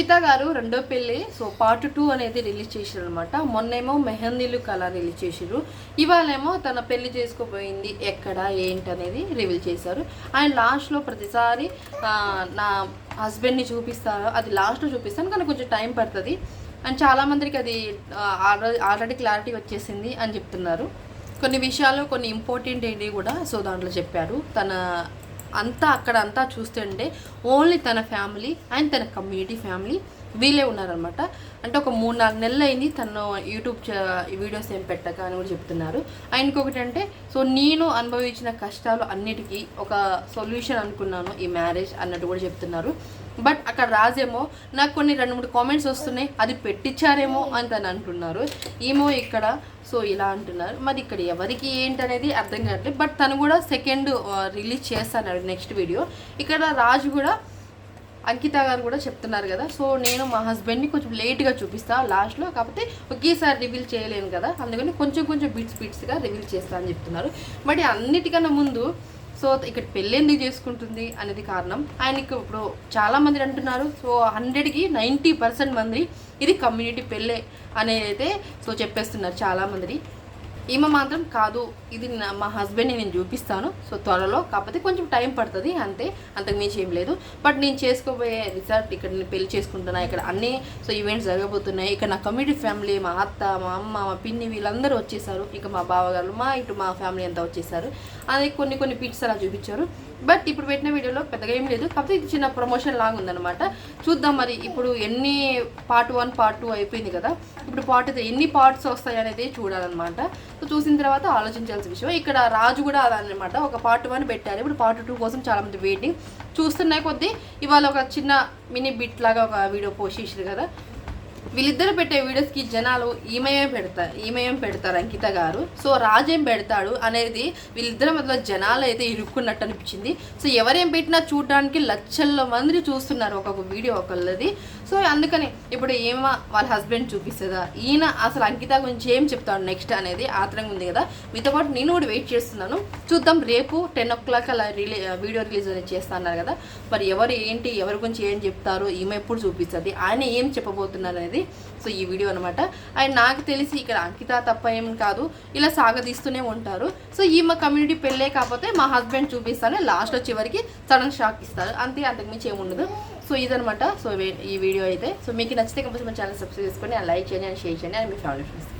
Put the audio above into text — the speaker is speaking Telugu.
గీత గారు రెండో పెళ్ళి సో పార్ట్ టూ అనేది రిలీజ్ చేసారు అనమాట మొన్నేమో మెహందీలు కళ రిలీజ్ చేశారు. ఇవాళేమో తన పెళ్ళి చేసుకోపోయింది ఎక్కడ ఏంటి అనేది రివీల్ చేశారు ఆయన లాస్ట్లో ప్రతిసారి నా హస్బెండ్ని చూపిస్తాను అది లాస్ట్లో చూపిస్తాను కానీ కొంచెం టైం పడుతుంది. అండ్ చాలామందికి అది ఆల్రెడీ క్లారిటీ వచ్చేసింది అని చెప్తున్నారు. కొన్ని విషయాలు కొన్ని ఇంపార్టెంట్ ఏంటి కూడా సో దాంట్లో చెప్పారు. తన అంతా అక్కడ అంతా చూస్తుంటే ఓన్లీ తన ఫ్యామిలీ అండ్ తన కమ్యూనిటీ ఫ్యామిలీ వీళ్ళే ఉన్నారనమాట అంటే ఒక మూడు నాలుగు నెలలు అయింది తను యూట్యూబ్ వీడియోస్ ఏం పెట్టక అని కూడా చెప్తున్నారు. ఆయనకి ఒకటి అంటే సో నేను అనుభవించిన కష్టాలు అన్నిటికీ ఒక సొల్యూషన్ అనుకున్నాను ఈ మ్యారేజ్ అన్నట్టు కూడా చెప్తున్నారు. బట్ అక్కడ రాజేమో నాకు కొన్ని రెండు మూడు కామెంట్స్ వస్తున్నాయి అది పెట్టించారేమో అని తను అంటున్నారు. ఏమో ఇక్కడ సో ఇలా అంటున్నారు. మరి ఇక్కడ ఎవరికి ఏంటనేది అర్థం కావట్లేదు. బట్ తను కూడా సెకండ్ రిలీజ్ చేస్తాను నెక్స్ట్ వీడియో. ఇక్కడ రాజు కూడా అంకిత గారు కూడా చెప్తున్నారు కదా. సో నేను మా హస్బెండ్ని కొంచెం లేట్గా చూపిస్తా లాస్ట్లో. కాకపోతే ఒకేసారి రివీల్ చేయలేను కదా. అందుకని కొంచెం కొంచెం బిట్స్ బిట్స్గా రివీల్ చేస్తా అని చెప్తున్నారు. బట్ అన్నిటికన్నా ముందు సో ఇక్కడ పెళ్ళి ఎందుకు చేసుకుంటుంది అనేది కారణం. ఆయనకి ఇప్పుడు చాలామంది అంటున్నారు. సో హండ్రెడ్కి నైంటీ పర్సెంట్ మంది ఇది కమ్యూనిటీ పెళ్ళే అనేది అయితే సో చెప్పేస్తున్నారు చాలామంది ఈమె మాత్రం కాదు ఇది నా- మా హస్బెండ్ని నేను చూపిస్తాను సో త్వరలో. కాకపోతే కొంచెం టైం పడుతుంది అంతే. అంతకు మించి ఏం లేదు. బట్ నేను చేసుకోబోయే రిసార్ట్ ఇక్కడ నేను పెళ్ళి చేసుకుంటున్నా ఇక్కడ అన్ని సో ఈవెంట్స్ జరగబోతున్నాయి. ఇక్కడ నా కమ్యూనిటీ ఫ్యామిలీ మా అత్త మా అమ్మ మా పిన్ని వీళ్ళందరూ వచ్చేసారు. ఇక మా బావగారు మా ఇటు మా ఫ్యామిలీ అంతా వచ్చేసారు. అది కొన్ని కొన్ని పిక్స్ అలా చూపించారు. బట్ ఇప్పుడు పెట్టిన వీడియోలో పెద్దగా ఏం లేదు. కాకపోతే ఇది చిన్న ప్రమోషన్ లాగా ఉందన్నమాట. చూద్దాం మరి ఇప్పుడు ఎన్ని పార్ట్ వన్ పార్ట్ టూ అయిపోయింది కదా. ఇప్పుడు పార్ట్ ఎన్ని పార్ట్స్ వస్తాయి అనేది చూడాలన్నమాట. సో చూసిన తర్వాత ఆలోచించాల్సిన విషయం. ఇక్కడ రాజు కూడా అదనమాట ఒక పార్ట్ వన్ పెట్టారు. ఇప్పుడు పార్ట్ టూ కోసం చాలా మంది వెయిటింగ్ చూస్తున్నాయి కొద్దీ ఇవాళ ఒక చిన్న మినీ బిట్ లాగా ఒక వీడియో పోస్ట్ చేసారు కదా. వీళ్ళిద్దరు పెట్టే వీడియోస్కి జనాలు ఈమెయం పెడతారు ఈమెయం పెడతారు అంకిత గారు. సో రాజేం పెడతాడు అనేది వీళ్ళిద్దరి మధ్య జనాలు అయితే ఇరుక్కున్నట్టు అనిపించింది. సో ఎవరేం పెట్టినా చూడడానికి లక్షల మంది చూస్తున్నారు ఒక్కొక్క వీడియో ఒకళ్ళది. సో అందుకని ఇప్పుడు ఏమో వాళ్ళ హస్బెండ్ చూపిస్తుందా? ఈయన అసలు అంకిత గురించి ఏం చెప్తాడు నెక్స్ట్ అనేది ఆత్రంగా ఉంది కదా. మీతో పాటు నేను కూడా వెయిట్ చేస్తున్నాను. చూద్దాం రేపు టెన్ ఓ క్లాక్ అలా రిలీ వీడియో రిలీజ్ అనేది చేస్తున్నారు కదా. మరి ఎవరు ఏంటి ఎవరి గురించి ఏం చెప్తారు ఈమె ఎప్పుడు చూపిస్తుంది ఆయన ఏం చెప్పబోతున్నారు అనేది సో ఈ వీడియో అనమాట అండ్ నాకు తెలిసి ఇక్కడ అంకిత తప్ప ఏం కాదు. ఇలా సాగదీస్తూనే ఉంటారు. సో ఈ మా కమ్యూనిటీ పెళ్ళే కాకపోతే మా హస్బెండ్ చూపిస్తాను లాస్ట్లో చివరికి సడన్ షాక్ ఇస్తారు. అంతే అంతకుమించి ఏముండదు సో ఇదనమాట సో ఈ వీడియో అయితే. సో మీకు నచ్చితే కంపల్సరీ మా ఛానల్ సబ్స్క్రైబ్ చేసుకొని లైక్ చేయండి అండ్ షేర్ చేయండి అండ్ మీ ఫ్యామిలీ ఫ్రెండ్స్